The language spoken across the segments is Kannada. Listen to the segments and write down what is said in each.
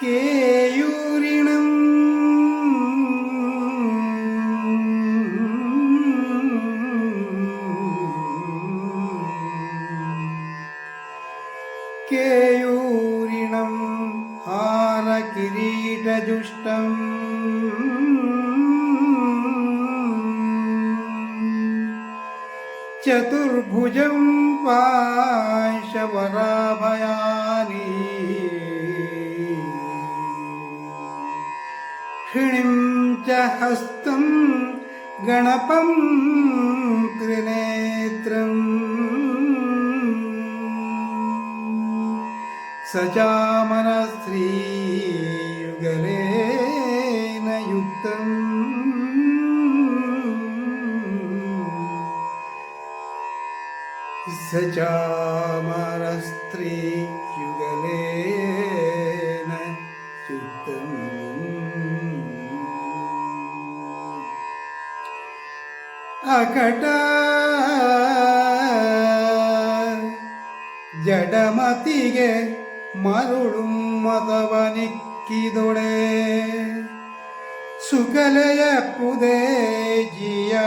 കേയൂരിണം. കേയൂരിണം ഹാരകിരീടജുഷ്ടം ചതുർഭുജം പാശവരാഭയാനി षिणिं च हस्तं गणपं त्रिनेत्रम्। स चामरस्त्रीगलेन युक्तम्। स चामरस्त्री ಅಕಟ. ಜಡಮತಿಗೆ ಮರುಳು ಮತವನಿಕ್ಕಿದೊಡೆ ಸುಗಲೆಯ ಪುದೇ ಜಿಯ.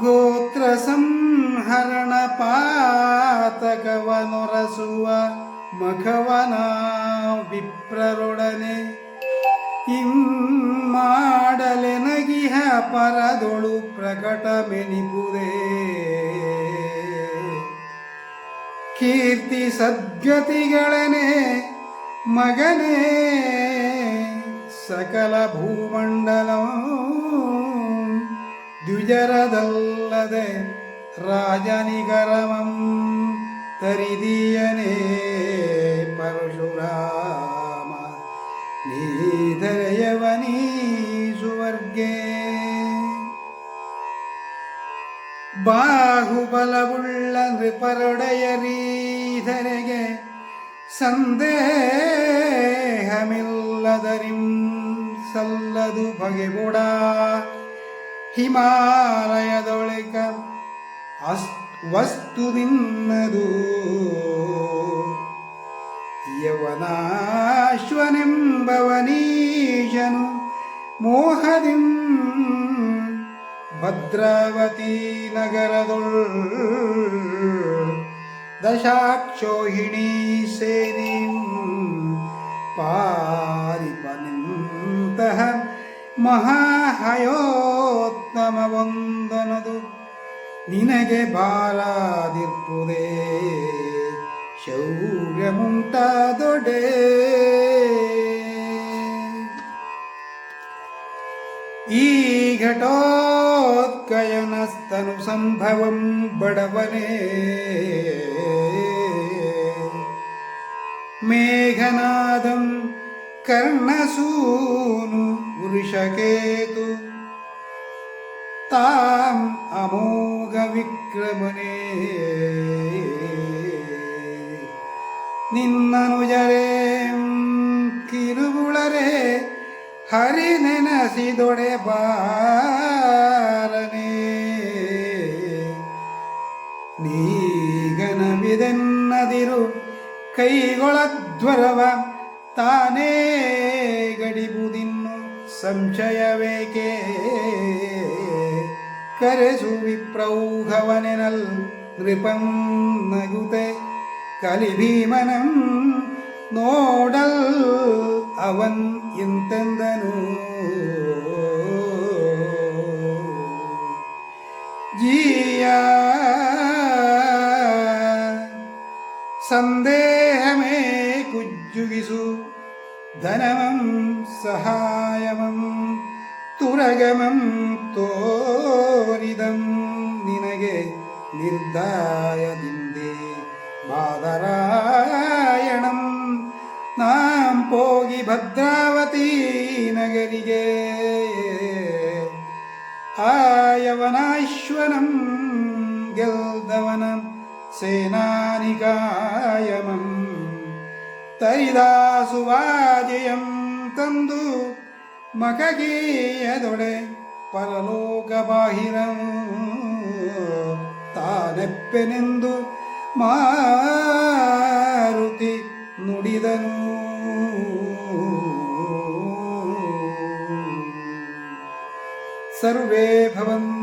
ಗೋತ್ರ ಸಂಹರಣ ಪಾತಕವನೊರಸುವ ಮಖವನ ವಿಪ್ರರೊಡನೆ. ಮಾಡಲೆನಗಿಹ ಪರದೊಳು ಪ್ರಕಟ ಪ್ರಕಟಮೆನಿಪುರೇ ಕೀರ್ತಿ ಸದ್ಗತಿಗಳನೆ ಮಗನೇ ಸಕಲ ಭೂಮಂಡಲ ದ್ವಿಜರದಲ್ಲದೆ ರಾಜನಿಗರಮಂ ತರಿದೀಯನೇ ಪರಶುರಾಮ. ನೀ ಬಲವುಳ್ಳ ನೃಪರುಡೆಯರೀಧರೆಗೆ ಸಂದೇಹಮಿಲ್ಲದರಿಂ ಸಲ್ಲದು ಬಗೆಗುಡ. ಹಿಮಾಲಯದೊಳಕ ಅಸ್ ವಸ್ತು ನಿನ್ನದು. ಯವನಾಶ್ವನೆಂಬವನೀಶನು ಮೋಹದಿಂ ಭದ್ರಾವತಿ ನಗರದೊಳ್ ದಶಾಕ್ಷೋಹಿಣಿ ಸೇರಿ ಪಾರಿಪನಿಂತಹ ಮಹಾಹಯೋತ್ತಮ ವಂದನದು ನಿನಗೆ ಬಾಲಾದಿರ್ಪುದೇ ಶೌರ್ಯ ಈ ಘಟೋತ್ಕಯನಸ್ತನು ಸಂಭವಂ ಬಡವನೇ. ಮೇಘನಾದಂ ಕರ್ಣಸೂನು ವೃಷಕೇತು. ತಾಂ ಅಮೋಘ ವಿಕ್ರಮನೇ. ನಿನ್ನನುಜರೇ ಕಿರುಗುಳರೆ ಹರಿ ನೆನಸಿದೊಡೆ ಬಾರನೆ ನೀಗನವಿದೆನ್ನದಿರು ಕೈಗೊಳಧ್ವರವ ತಾನೇ ಗಡಿಬುದಿನ್ನು ಸಂಶಯವೇಕೆ ಕರೆಸು ವಿಪ್ರೌಘವನೆನಲ್ ನೃಪಂ ನಗುತೆ ಕಲಿಭೀಮನಂ ನೋಡಲ್ ಅವನ್ ಇಂತೆಂದನು ಜಿಯ ಸಂದೇಹಮೇ ಕುಜ್ಜುಗಿಸು ಧನಮಂ ಸಹಾಯಮಂ ತುರಗಮಂ ತೋರಿದಂ ನಿನಗೆ ನಿರ್ದಾಯದಿಂದೆ ಬಾದರಾಯಣಂ ಆಯವನಾಶ್ವನಂ ಗೆಲ್ದವನ ಸೇನಾನಿಕಾಯಮಂ ತರಿದಾಸುವಾಜಯಂ ತಂದು ಮಕಗೀಯದೊಡೆ ಪರಲೋಕ ಬಾಹಿರಂ ತಾನೆಪ್ಪೆನೆಂದು ಮಾರುತಿ ನುಡಿದನು ಸರ್ವೇ